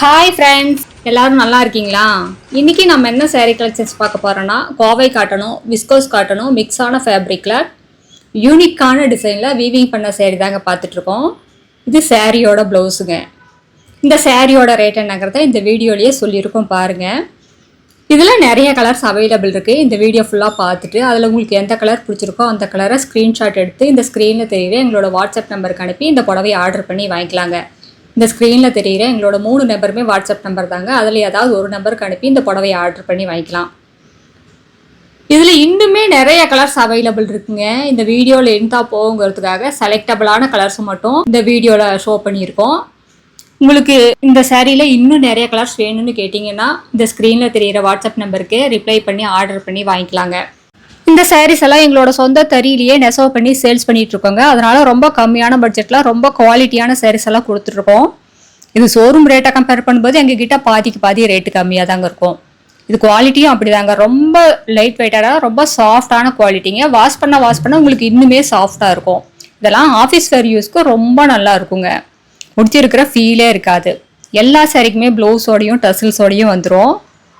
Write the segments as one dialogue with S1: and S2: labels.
S1: Hi friends எல்லாரும் நல்லா இருக்கீங்களா? இன்னைக்கு நம்ம என்ன சேரீ கலெக்ஷன்ஸ் பார்க்க போறோம்னா கோவை காட்டனும் விஸ்கோஸ் காட்டனும் மிக்ஸான ஃபேப்ரிக்கில் யூனிக்கான டிசைனில் வீவிங் பண்ண சேரீ தாங்க பார்த்துட்டு இருக்கோம் இது சேரீயோட ப்ளவுஸுங்க இந்த சேரீயோட ரேட் என்னங்கிறத இந்த வீடியோலேயே சொல்லியிருக்கோம் பாருங்க. இதில் நிறைய கலர்ஸ் அவைலபிள் இருக்குது இந்த வீடியோ ஃபுல்லாக பார்த்துட்டு அதில் உங்களுக்கு எந்த கலர் பிடிச்சிருக்கோ அந்த கலரை ஸ்க்ரீன்ஷாட் எடுத்து இந்த ஸ்க்ரீனில் தெரியவே எங்களோட வாட்ஸ்அப் நம்பருக்கு அனுப்பி இந்த புடவையை ஆர்டர் பண்ணி வாங்கிக்கலாங்க. இந்த ஸ்க்ரீனில் தெரிகிற எங்களோட மூணு நம்பருமே வாட்ஸ்அப் நம்பர் தாங்க. அதில் ஏதாவது ஒரு நம்பருக்கு அனுப்பி இந்த புடவையை ஆர்டர் பண்ணி வாங்கிக்கலாம். இதில் இன்னுமே நிறைய கலர்ஸ் அவைலபிள் இருக்குங்க. இந்த வீடியோவில் இருந்தால் போகுங்கிறதுக்காக செலக்டபிளான கலர்ஸ் மட்டும் இந்த வீடியோவில் ஷோ பண்ணியிருக்கோம். உங்களுக்கு இந்த சேரீயில் இன்னும் நிறைய கலர்ஸ் வேணும்னு கேட்டிங்கன்னா இந்த ஸ்க்ரீனில் தெரியிற வாட்ஸ்அப் நம்பருக்கு ரிப்ளை பண்ணி ஆர்டர் பண்ணி வாங்கிக்கலாங்க. இந்த சாரீஸ் எல்லாம் எங்களோட சொந்த தறியிலேயே நெசவு பண்ணி சேல்ஸ் பண்ணிட்டு இருக்கோங்க. அதனால ரொம்ப கம்மியான பட்ஜெட்டில் ரொம்ப குவாலிட்டியான சாரீஸ் எல்லாம் கொடுத்துட்ருக்கோம் இது ஷோரூம் ரேட்டை கம்பேர் பண்ணும்போது எங்ககிட்ட பாதிக்கு பாதி ரேட்டு கம்மியாக தாங்க இருக்கும். இது குவாலிட்டியும் அப்படிதாங்க. ரொம்ப லைட் வெயிட்டாக ரொம்ப சாஃப்டான குவாலிட்டிங்க வாஷ் பண்ண வாஷ் பண்ண உங்களுக்கு இன்னுமே சாஃப்டாக இருக்கும். இதெல்லாம் ஆஃபீஸ் வேர் யூஸ்க்கு ரொம்ப நல்லா இருக்குங்க. முடிச்சிருக்கிற ஃபீலே இருக்காது. எல்லா சாரிக்குமே ப்ளவுஸோடையும் டசில்ஸோடையும் வந்துடும்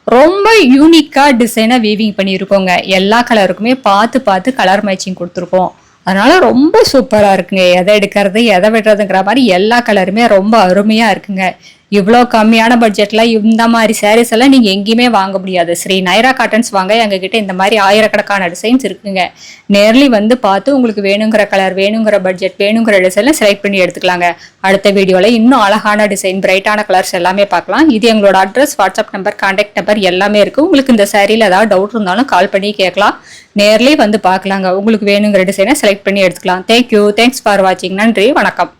S1: ரொம்ப யூனிக்காக டிசைனாக வீவிங் பண்ணியிருக்கோங்க. எல்லா கலருக்குமே பார்த்து பார்த்து கலர் மேட்சிங் கொடுத்துருக்கோம். அதனால ரொம்ப சூப்பராக இருக்குங்க. எதை எடுக்கிறது எதை விடுறதுங்கிற மாதிரி எல்லா கலருமே ரொம்ப அருமையாக இருக்குங்க. இவ்வளோ கம்மியான பட்ஜெட்டில் இந்த மாதிரி சாரீஸ் எல்லாம் நீங்கள் எங்கேயுமே வாங்க முடியாது. ஸ்ரீ நைரா காட்டன்ஸ் வாங்க. எங்ககிட்ட இந்த மாதிரி ஆயிரக்கணக்கான டிசைன்ஸ் இருக்குங்க. நேர்லி வந்து பார்த்து உங்களுக்கு வேணுங்கிற கலர் வேணுங்கிற பட்ஜெட் வேணுங்கிற டிசைனில் செலக்ட் பண்ணி எடுத்துக்கலாங்க. அடுத்த வீடியோவில் இன்னும் அழகான டிசைன் பிரைட்டான கலர்ஸ் எல்லாமே பார்க்கலாம். இது எங்களோட address WhatsApp number contact number எல்லாமே இருக்குது உங்களுக்கு இந்த சாரியில் ஏதாவது டவுட் இருந்தாலும் கால் பண்ணி கேட்கலாம். நேர்லேயே வந்து பார்க்கலாங்க. உங்களுக்கு வேணுங்கிற டிசைனை செலக்ட் பண்ணி எடுத்துக்கலாம். தேங்க்யூ தேங்க்ஸ் ஃபார் வாட்சிங் நன்றி. வணக்கம்.